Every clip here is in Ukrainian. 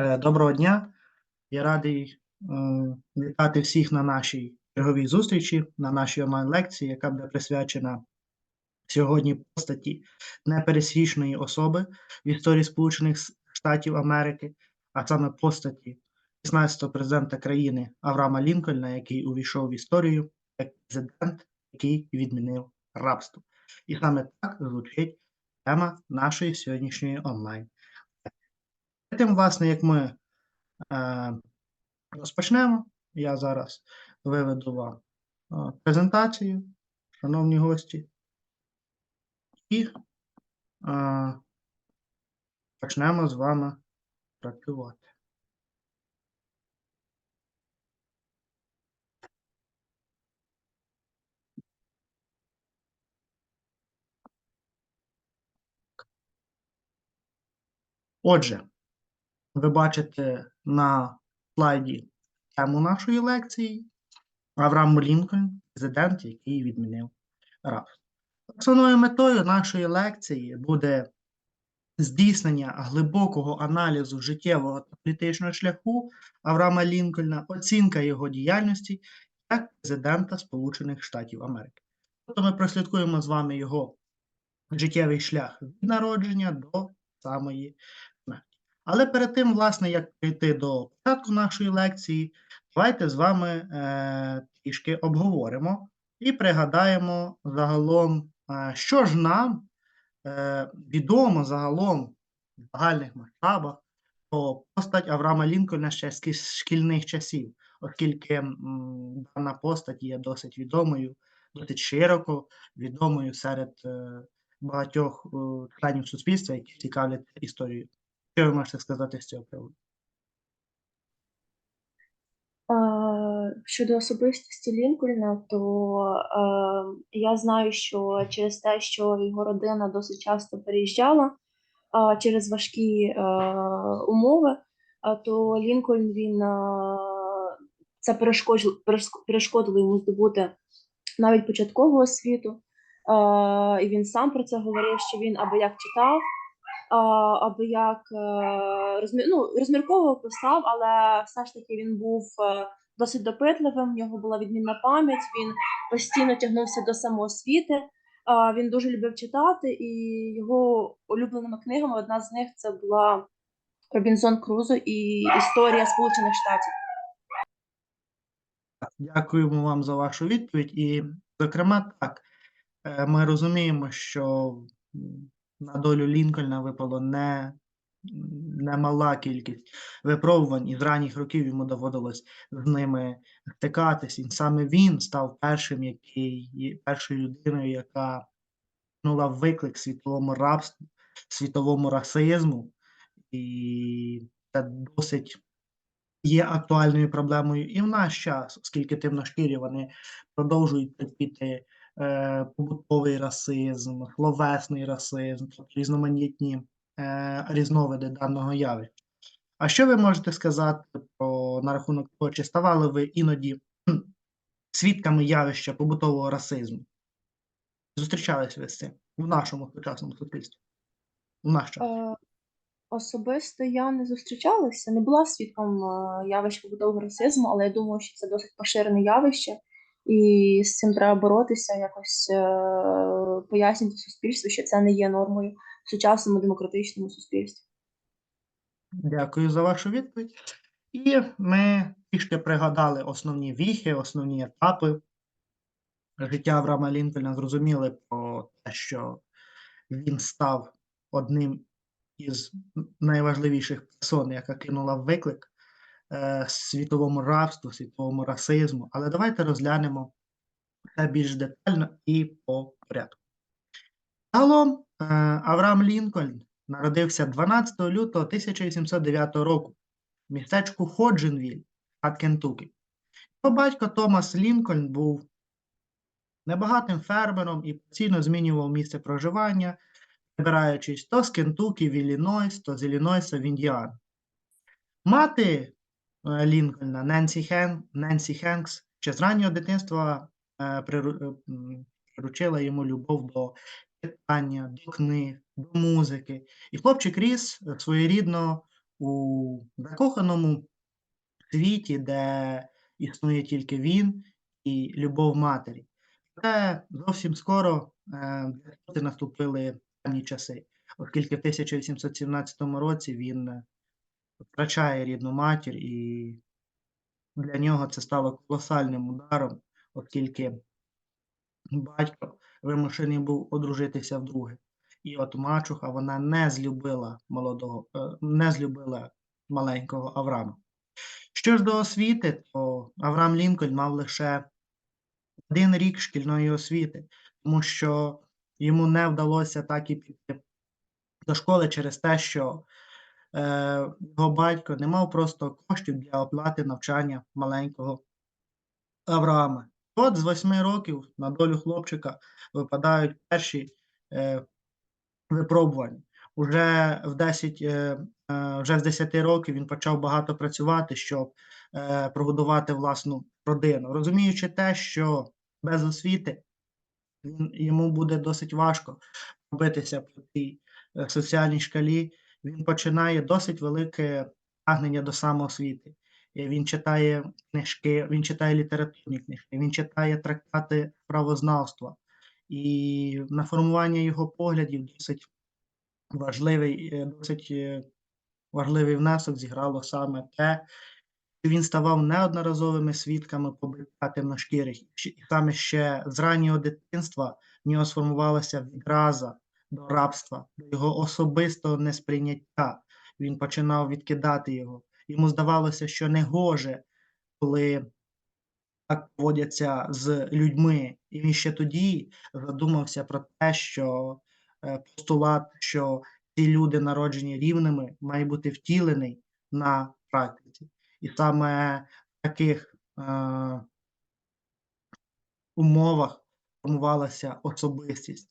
Е, Доброго дня. Я радий е, вітати всіх на нашій черговій зустрічі, на нашій онлайн-лекції, яка буде присвячена сьогодні постаті непересвічної особи в історії Сполучених Штатів Америки, а саме постаті 16-го президента країни Авраама Лінкольна, який увійшов в історію як президент, який відмінив рабство. І саме так звучить тема нашої сьогоднішньої онлайн. Тим, власне, як ми е, розпочнемо, я зараз виведу вам е, презентацію, шановні гості, і е, почнемо з вами працювати. Отже, ви бачите на слайді тему нашої лекції Авраам Лінкольн, президент, який відмінив рабство. Основною метою нашої лекції буде здійснення глибокого аналізу життєвого та політичного шляху Авраама Лінкольна, оцінка його діяльності як президента Сполучених Штатів Америки. Тобто ми прослідкуємо з вами його життєвий шлях від народження до самої. Але перед тим, власне, як прийти до початку нашої лекції, давайте з вами е, трішки обговоримо і пригадаємо загалом, е, що ж нам е, відомо загалом в загальних масштабах про постать Авраама Лінкольна ще з шкільних часів, оскільки дана постать є досить відомою, досить широко відомою серед е, багатьох е, членів суспільства, які цікавляться історією. Що ви можете сказати з цього приводу? Щодо особистості Лінкольна, то е, я знаю, що через те, що його родина досить часто переїжджала е, через важкі е, умови, то Лінкольн він е, це перешкоджу- перешк- перешкодило йому здобути навіть початкову освіту. Е, і він сам про це говорив, що він аби як читав, аби як е, розмір, ну, розмірково писав, але все ж таки він був е, досить допитливим, в нього була відмінна пам'ять, він постійно тягнувся до самоосвіти. Він дуже любив читати, і його улюбленими книгами одна з них це була Робінзон Крузо і Історія Сполучених Штатів. Дякуємо вам за вашу відповідь. І, зокрема, так, е, ми розуміємо, що на долю Лінкольна випало не, немала кількість випробувань, і з ранніх років йому доводилось з ними стикатись. І саме він став першим, який, першою людиною, яка кинула виклик світовому рабству, світовому расизму. І це досить є актуальною проблемою і в наш час, оскільки темношкірі вони продовжують терпіти побутовий расизм, словесний расизм, тобто різноманітні е, різновиди даного явища. А що ви можете сказати про на рахунок того, чи ставали ви іноді свідками явища побутового расизму? Зустрічалися ви з цим в нашому сучасному суспільстві? В наш час? Е, Особисто я не зустрічалася, не була свідком е, явищ побутового расизму, але я думаю, що це досить поширене явище, і з цим треба боротися, якось е, пояснити суспільству, що це не є нормою в сучасному демократичному суспільстві. Дякую за вашу відповідь. І ми трішки пригадали основні віхи, основні етапи життя Авраама Лінкольна, зрозуміли про те, що він став одним із найважливіших персон, яка кинула виклик світовому рабству, світовому расизму. Але давайте розглянемо це більш детально і по порядку. Загалом, е, Авраам Лінкольн народився 12 лютого 1809 року в містечку Ходжинвіль, штат Кентукі. Його батько Томас Лінкольн був небагатим фермером і постійно змінював місце проживання, перебираючись то з Кентукі в Іллінойс, то з Іллінойса в Індіану. Мати е, Лінкольна Ненсі, Хен, Ненсі Хенкс ще з раннього дитинства е, е, приручила йому любов до читання, до книг, до музики. І хлопчик ріс е, своєрідно у закоханому світі, де існує тільки він і любов матері. Проте зовсім скоро е, наступили темні часи, оскільки в 1817 році він е, втрачає рідну матір, і для нього це стало колосальним ударом, оскільки батько вимушений був одружитися вдруге. І от мачуха вона не злюбила молодого, е, не злюбила маленького Авраама. Що ж до освіти, то Авраам Лінкольн мав лише один рік шкільної освіти, тому що йому не вдалося так і піти до школи через те, що його батько не мав просто коштів для оплати навчання маленького Авраама. От з восьми років на долю хлопчика випадають перші е, випробування. Уже в 10, е, е, вже з 10 років він почав багато працювати, щоб е, прогодувати власну родину, розуміючи те, що без освіти йому буде досить важко пробитися по цій е, соціальній шкалі, він починає досить велике прагнення до самоосвіти. Він читає книжки, він читає літературні книжки, він читає трактати правознавства. І на формування його поглядів досить важливий, е, досить е, важливий внесок зіграло саме те, що він ставав неодноразовими свідками побиття темношкірих. І саме ще з раннього дитинства в нього сформувалася відраза до рабства, до його особистого несприйняття. Він починав відкидати його. Йому здавалося, що не гоже, коли так поводяться з людьми. І він ще тоді задумався про те, що е, постулат, що ці люди, народжені рівними, має бути втілений на практиці. І саме в таких е, умовах формувалася особистість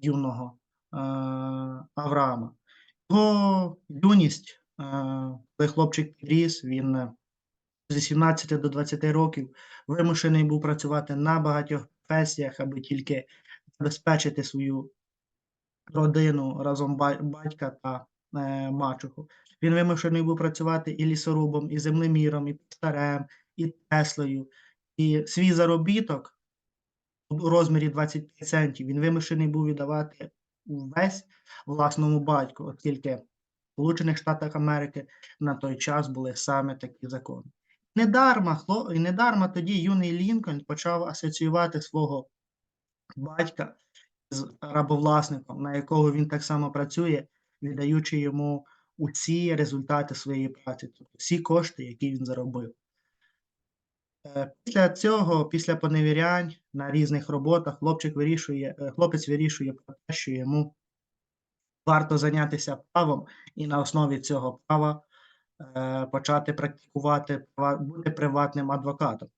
юного е, Авраама. Його юність, е, коли хлопчик підріс, він е, зі 17 до 20 років вимушений був працювати на багатьох професіях, аби тільки забезпечити свою родину разом батька та мачуху. Він вимушений був працювати і лісорубом, і землеміром, і пастарем, і теслою. І свій заробіток у розмірі 25 центів він вимушений був віддавати весь власному батьку, оскільки в Сполучених Штатах Америки на той час були саме такі закони. Недарма, хло... недарма тоді юний Лінкольн почав асоціювати свого батька з рабовласником, на якого він так само працює, віддаючи йому усі результати своєї праці, тобто всі кошти, які він заробив. Е, Після цього, після поневірянь на різних роботах, хлопчик вирішує, е, хлопець вирішує про те, що йому варто зайнятися правом і на основі цього права е, почати практикувати, бути приватним адвокатом.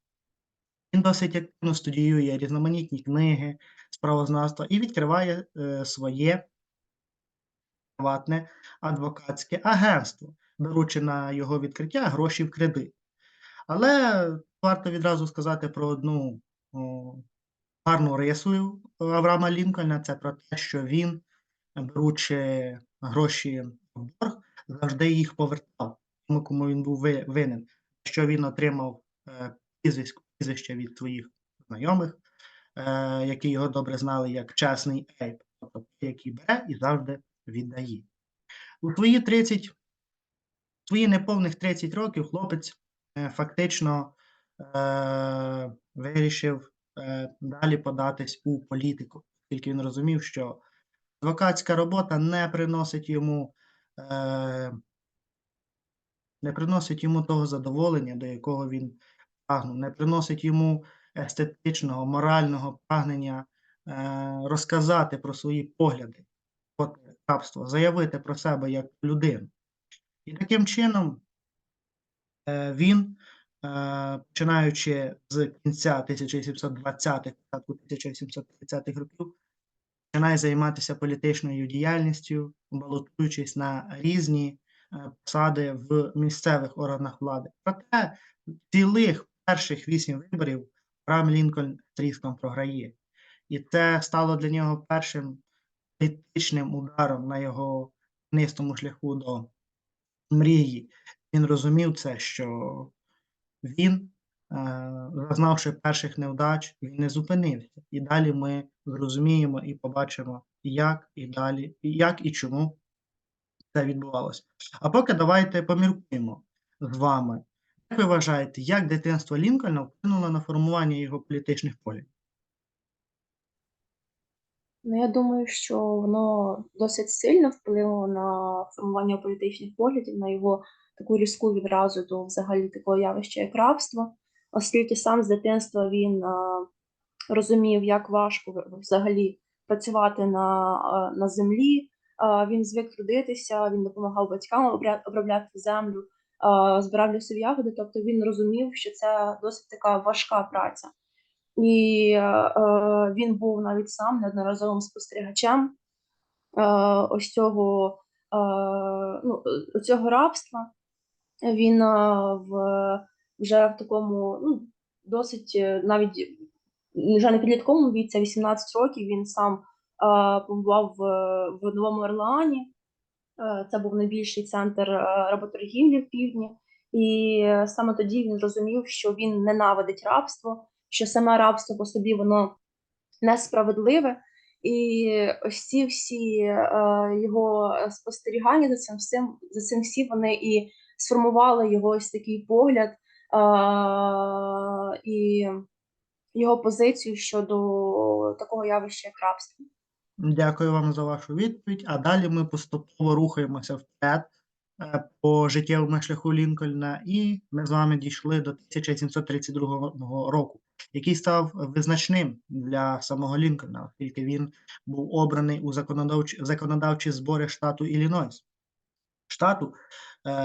Він досить активно студіює різноманітні книги з правознавства і відкриває своє приватне адвокатське агентство, беручи на його відкриття гроші в кредит. Але варто відразу сказати про одну о, гарну рису Авраама Лінкольна, це про те, що він, беручи гроші в борг, завжди їх повертав тому, кому він був винен, що він отримав е, прізвище від своїх знайомих, е, які його добре знали як чесний Ейб, тобто який бере і завжди віддає. У свої 30, свої неповних 30 років хлопець е, фактично е, вирішив е, далі податись у політику, оскільки він розумів, що адвокатська робота не приносить йому е, не приносить йому того задоволення, до якого він прагнув, не приносить йому естетичного, морального прагнення розказати про свої погляди проти рабства, заявити про себе як людину. І таким чином він, починаючи з кінця 1720-х, початку 1730-х років, починає займатися політичною діяльністю, балотуючись на різні е, посади в місцевих органах влади. Проте цілих перших вісім виборів Авраам Лінкольн тріском програє. І це стало для нього першим політичним ударом на його нистому шляху до мрії. Він розумів це, що він, е, зазнавши перших невдач, він не зупинився. І далі ми зрозуміємо і побачимо, як і далі, як і чому це відбувалося. А поки давайте поміркуємо з вами. Як ви вважаєте, як дитинство Лінкольна вплинуло на формування його політичних поглядів? Ну, я думаю, що воно досить сильно вплинуло на формування політичних поглядів, на його таку різку відразу до взагалі такого явища, як рабство, оскільки сам з дитинства він а, розумів, як важко взагалі працювати на, а, на землі. А, він звик трудитися, він допомагав батькам обробляти землю, а, збирав лісові ягоди. Тобто він розумів, що це досить така важка праця. І е, е, він був навіть сам неодноразовим спостерігачем е, ось цього, е, ну, е, цього рабства. Він в, вже в такому, ну, досить е, навіть вже не підлітковому віці, 18 років, він сам побував в, в Новому Орлеані. Е, Це був найбільший центр е, работоргівлі в півдні. І саме тоді він зрозумів, що він ненавидить рабство, що саме рабство по собі воно несправедливе. І ось ці всі його спостерігання за цим всім, за цим всі вони і сформували його ось такий погляд е, і його позицію щодо такого явища, як рабство. Дякую вам за вашу відповідь. А далі ми поступово рухаємося вперед е, по життєвому шляху Лінкольна, і ми з вами дійшли до 1732 року, який став визначним для самого Лінкольна, оскільки він був обраний у законодавчі, законодавчі збори штату Іллінойс, штату,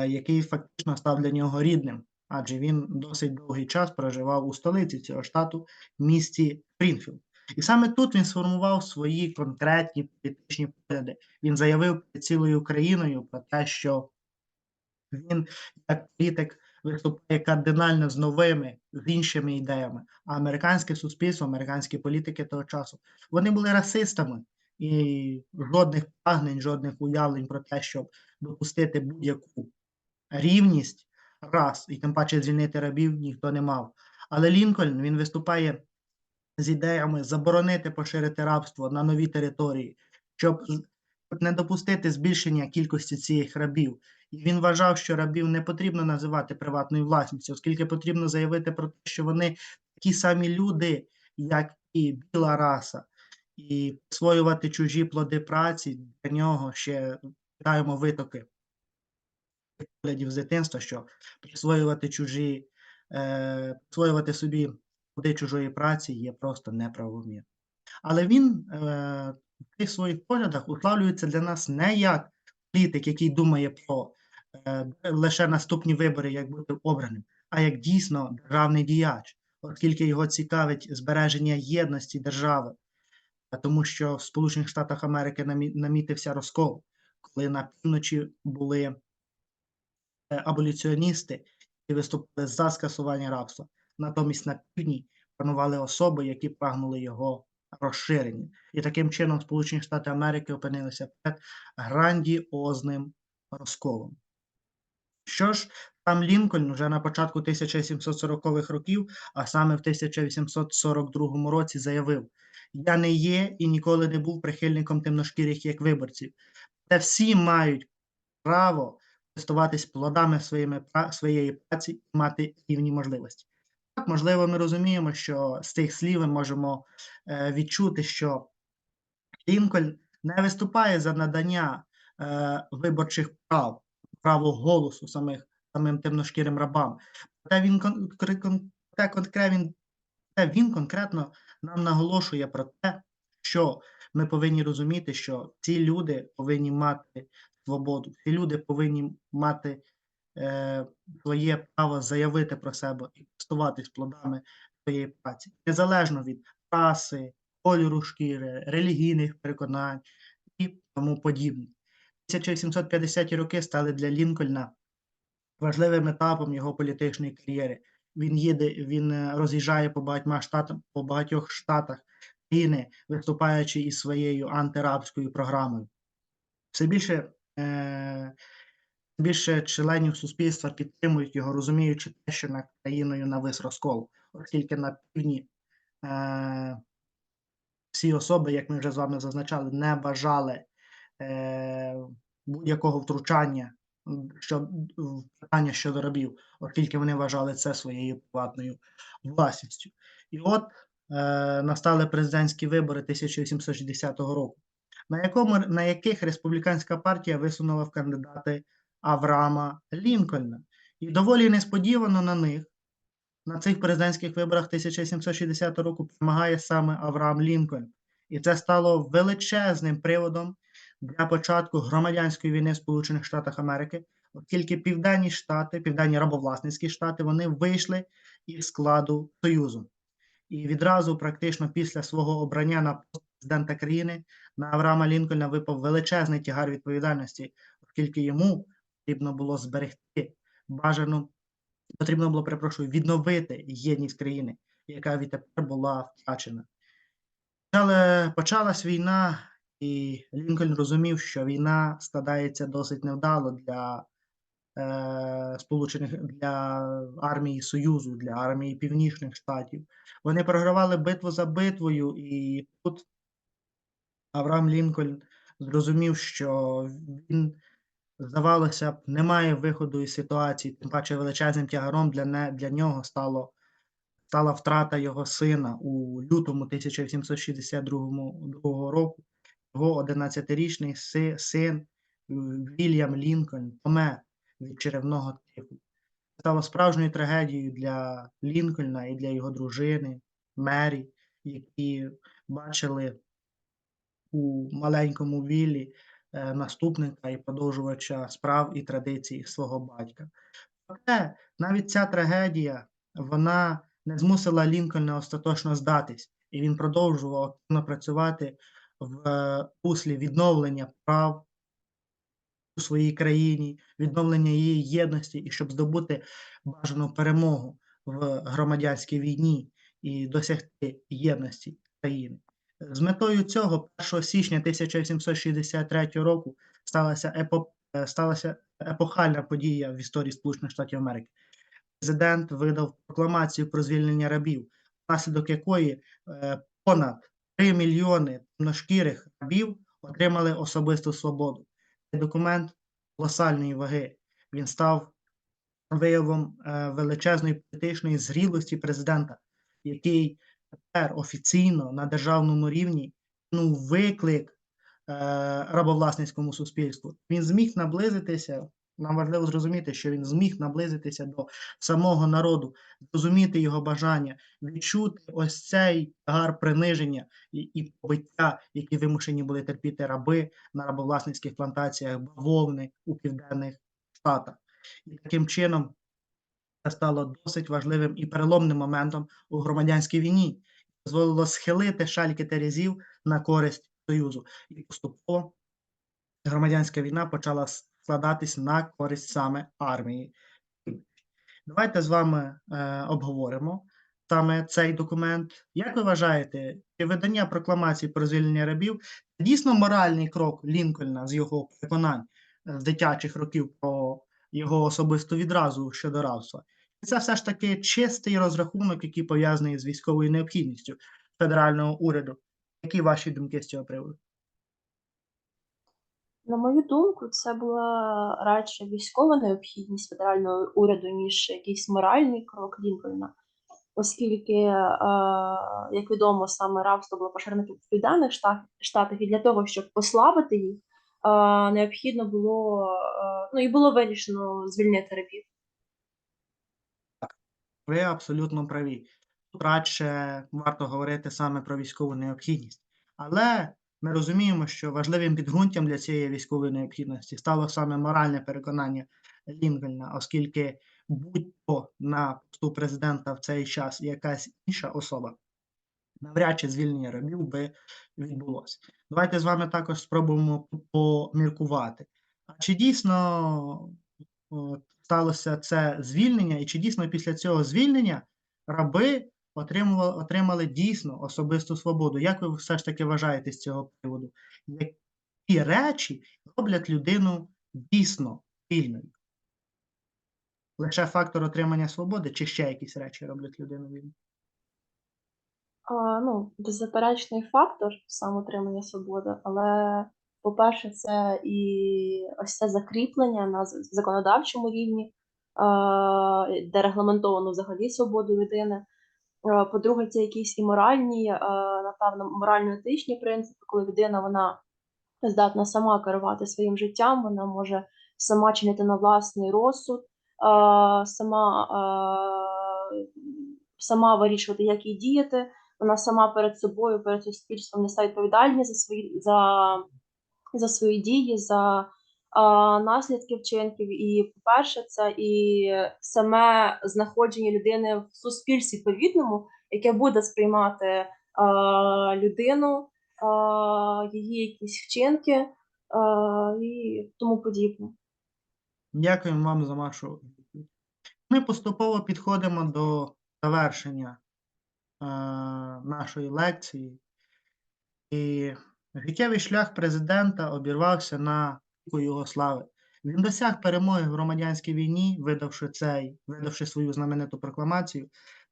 який фактично став для нього рідним, адже він досить довгий час проживав у столиці цього штату, місті Спрінфілд. І саме тут він сформував свої конкретні політичні погляди. Він заявив перед цілою Україною про те, що він, як політик, виступає кардинально з новими, з іншими ідеями. А американське суспільство, американські політики того часу, вони були расистами і жодних прагнень, жодних уявлень про те, щоб допустити будь-яку рівність рас, і тим паче звільнити рабів ніхто не мав. Але Лінкольн він виступає з ідеями заборонити поширити рабство на нові території, щоб не допустити збільшення кількості цих рабів. І він вважав, що рабів не потрібно називати приватною власністю, оскільки потрібно заявити про те, що вони такі самі люди, як і біла раса, і присвоювати чужі плоди праці для нього ще читаємо витоки поглядів з дитинства, що присвоювати чужі, е, присвоювати собі плоди чужої праці є просто неправомірно. Але він е, в тих своїх поглядах уславлюється для нас не як політик, який думає про е, лише наступні вибори, як бути обраним, а як дійсно державний діяч, оскільки його цікавить збереження єдності держави, тому що в Сполучених Штатах Америки намітився розкол, коли на півночі були е, аболіціоністи, які виступали за скасування рабства. Натомість на півдні панували особи, які прагнули його розширення. І таким чином Сполучені Штати Америки опинилися перед грандіозним розколом. Що ж, сам Лінкольн вже на початку 1740-х років, а саме в 1842 році, заявив: Я не є і ніколи не був прихильником темношкірих як виборців. Та всі мають право користуватись плодами своїми, своєї праці і мати рівні можливості. Так, можливо, ми розуміємо, що з цих слів ми можемо е, відчути, що Лінкольн не виступає за надання е, виборчих прав, право голосу самих самим темношкірим рабам. Та він кон- кон- кон- те конкре- він, він конкретно нам наголошує про те, що ми повинні розуміти, що ці люди повинні мати свободу, ці люди повинні мати е, своє право заявити про себе і користуватись плодами своєї праці, незалежно від раси, кольору шкіри, релігійних переконань і тому подібне. 1750-ті роки стали для Лінкольна важливим етапом його політичної кар'єри. Він їде, він е, роз'їжджає по багатьма штатам, по багатьох штатах країни, виступаючи із своєю антирабською програмою. Все більше е, більше членів суспільства підтримують його, розуміючи те, що над країною навис розкол, оскільки на півдні е, всі особи, як ми вже з вами зазначали, не бажали е, будь-якого втручання що, питання щодо рабів, оскільки вони вважали це своєю приватною власністю. І от е, настали президентські вибори 1860 року, на, якому, на яких республіканська партія висунула в кандидати Авраама Лінкольна. І доволі несподівано на них, на цих президентських виборах 1760 року, перемагає саме Авраам Лінкольн. І це стало величезним приводом для початку громадянської війни в Сполучених Штатах Америки, оскільки південні штати, південні рабовласницькі штати, вони вийшли із складу Союзу. І відразу, практично після свого обрання на пост президента країни, на Авраама Лінкольна випав величезний тягар відповідальності, оскільки йому потрібно було зберегти бажану, потрібно було, перепрошую, відновити єдність країни, яка відтепер була втрачена. Але почалась війна, і Лінкольн розумів, що війна складається досить невдало для е, сполучених для армії Союзу, для армії Північних Штатів. Вони програвали битву за битвою, і тут Авраам Лінкольн зрозумів, що він, здавалося б, не має виходу із ситуації, тим паче величезним тягаром для, не, для нього стало, стала втрата його сина у лютому 1762 року. Його 11-річний син е, Вільям Лінкольн помер від черевного тифу. Це стало справжньою трагедією для Лінкольна і для його дружини Мері, які бачили у маленькому Віллі е, наступника і продовжувача справ і традицій свого батька. Проте навіть ця трагедія вона не змусила Лінкольна остаточно здатись, і він продовжував працювати в руслі відновлення прав у своїй країні, відновлення її єдності, і щоб здобути бажану перемогу в громадянській війні і досягти єдності країни. З метою цього 1 січня 1763 року сталася, епо, сталася епохальна подія в історії Сполучених Штатів Америки. Президент видав прокламацію про звільнення рабів, внаслідок якої е, понад 3 мільйони темношкірих рабів отримали особисту свободу. Цей документ колосальної ваги. Він став виявом е, величезної політичної зрілості президента, який тепер офіційно на державному рівні ну, виклик е, рабовласницькому суспільству. Він зміг наблизитися. Нам важливо зрозуміти, що він зміг наблизитися до самого народу, зрозуміти його бажання, відчути ось цей тягар приниження і, і побиття, які вимушені були терпіти раби на рабовласницьких плантаціях бавовни у південних штатах. І таким чином це стало досить важливим і переломним моментом у громадянській війні, дозволило схилити шальки терезів на користь Союзу. І поступово громадянська війна почала складатись на користь саме армії. Давайте з вами е, обговоримо саме цей документ. Як ви вважаєте, чи видання прокламації про звільнення рабів це дійсно моральний крок Лінкольна з його переконань е, з дитячих років про його особисту відразу щодо рабства? Чи Це все ж таки чистий розрахунок, який пов'язаний з військовою необхідністю федерального уряду. Які ваші думки з цього приводу? На мою думку, це була радше військова необхідність федерального уряду, ніж якийсь моральний крок Лінкольна, оскільки, е, як відомо, саме рабство було поширене в південних штатах, і для того, щоб послабити їх, е, необхідно було е, ну і було вирішено звільнити рабів. Ви абсолютно праві. Тут радше варто говорити саме про військову необхідність. Але ми розуміємо, що важливим підґрунтям для цієї військової необхідності стало саме моральне переконання Лінкольна, оскільки будь-то на посту президента в цей час якась інша особа, навряд чи звільнення рабів би відбулося. Давайте з вами також спробуємо поміркувати. А чи дійсно от, сталося це звільнення, і чи дійсно після цього звільнення раби отримували, отримали дійсно особисту свободу? Як ви все ж таки вважаєте з цього приводу? Які речі роблять людину дійсно вільною? Лише фактор отримання свободи, чи ще якісь речі роблять людину вільною? А, ну, беззаперечний фактор самоутримання свободи, але, по-перше, це і ось це закріплення на законодавчому рівні, де регламентовано взагалі свободу людини. А, По-друге, це якісь і моральні, напевно, морально-етичні принципи, коли людина вона здатна сама керувати своїм життям, вона може сама чинити на власний розсуд, сама, сама вирішувати, як їй діяти. Вона сама перед собою, перед суспільством несе відповідальність за свої за, за свої дії, за наслідки вчинків. І, по-перше, це і саме знаходження людини в суспільстві відповідному, яке буде сприймати людину, її якісь вчинки і тому подібне. Дякуємо вам за вашу відповідь. Ми поступово підходимо до завершення е, нашої лекції. І життєвий шлях президента обірвався на його слави. Він досяг перемоги в громадянській війні, видавши цей, видавши свою знамениту прокламацію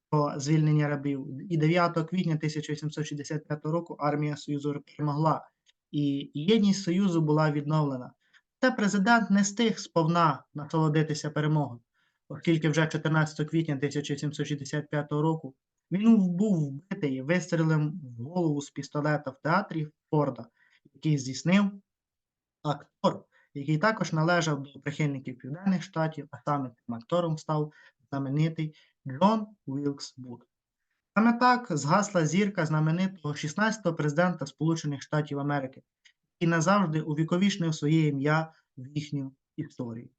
про звільнення рабів. І 9 квітня 1865 року армія Союзу перемогла, і єдність Союзу була відновлена. Та президент не встиг сповна насолодитися перемогою, оскільки вже 14 квітня 1765 року він був вбитий вистрілом в голову з пістолета в театрі Форда, який здійснив актор, який також належав до прихильників Південних Штатів, а саме тим актором став знаменитий Джон Уілкс Бут. Саме так згасла зірка знаменитого 16-го президента Сполучених Штатів Америки, який назавжди увіковічнив своє ім'я в їхню історію.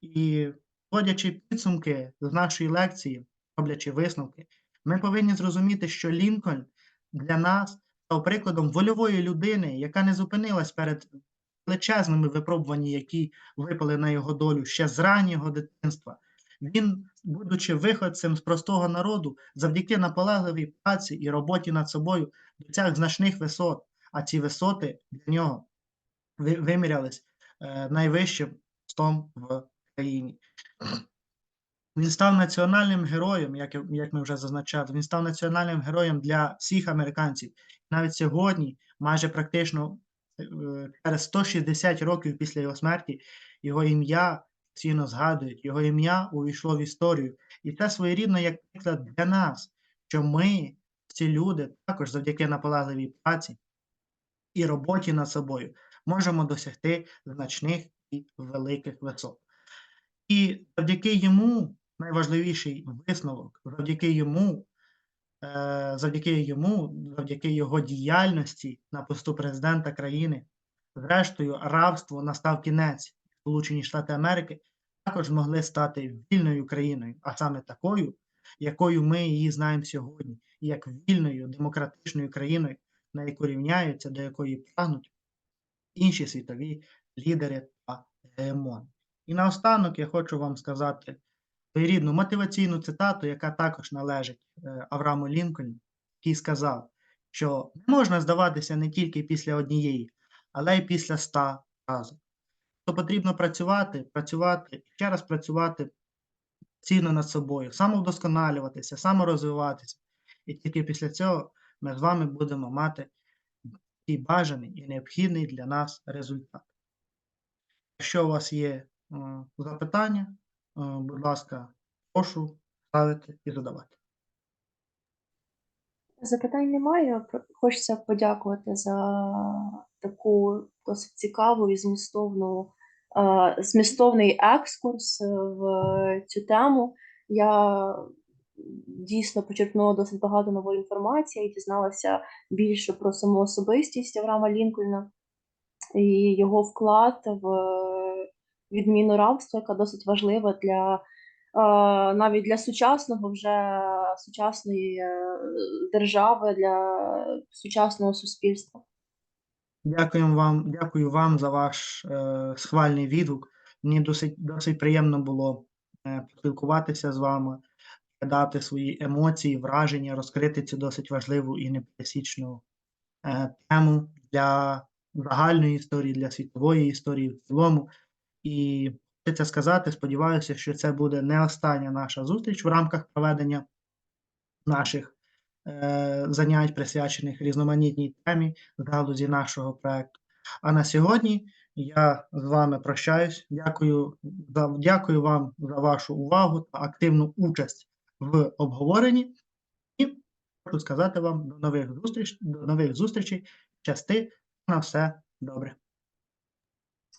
І, вводячи підсумки з нашої лекції, роблячи висновки, ми повинні зрозуміти, що Лінкольн для нас став прикладом вольової людини, яка не зупинилась перед величезними випробуваннями, які випали на його долю ще з раннього дитинства. Він, будучи виходцем з простого народу, завдяки наполегливій праці і роботі над собою, досяг значних висот, а ці висоти для нього вимірялись е, найвищим постом в країні. Він став національним героєм, як, як ми вже зазначали, він став національним героєм для всіх американців. Навіть сьогодні, майже практично 160 років після його смерті, його ім'я постійно згадують, його ім'я увійшло в історію. І це своєрідно як приклад для нас, що ми, ці люди, також завдяки наполегливій праці і роботі над собою, можемо досягти значних і великих висот. І завдяки йому найважливіший висновок, завдяки йому, завдяки йому, завдяки його діяльності на посту президента країни, зрештою, рабству настав кінець. Сполучені Штати Америки також змогли стати вільною країною, а саме такою, якою ми її знаємо сьогодні, як вільною демократичною країною, на яку рівняються, до якої прагнуть інші світові лідери та гегемони. І наостанок я хочу вам сказати своєрідну мотиваційну цитату, яка також належить е, Аврааму Лінкольну, який сказав, що не можна здаватися не тільки після однієї, але й після ста разів. То потрібно працювати, працювати, і ще раз працювати цінно над собою, самовдосконалюватися, саморозвиватися. І тільки після цього ми з вами будемо мати такий бажаний і необхідний для нас результат. Якщо у вас є е, запитання, будь ласка, прошу ставити і задавати. Запитань немає. Хочеться подякувати за таку досить цікаву і змістовну, е, змістовний екскурс е, в цю тему. Я дійсно почерпнула досить багато нової інформації і дізналася більше про саму особистість Авраама Лінкольна і його вклад в відміну рабства, яка досить важлива для е, навіть для сучасного вже сучасної е, держави, для сучасного суспільства. Дякуємо вам, дякую вам за ваш е, схвальний відгук. Мені досить, досить приємно було е, поспілкуватися з вами, дати свої емоції, враження, розкрити цю досить важливу і непересічну е, тему для загальної історії, для світової історії в цілому. І хочеться сказати, сподіваюся, що це буде не остання наша зустріч в рамках проведення наших е, занять, присвячених різноманітній темі з галузі нашого проекту. А на сьогодні я з вами прощаюсь. Дякую, за, дякую вам за вашу увагу та активну участь в обговоренні. І хочу сказати вам до нових зустріч, до нових зустрічей. Щасти на все добре.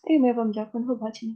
І ми вам дякуємо. До побачення.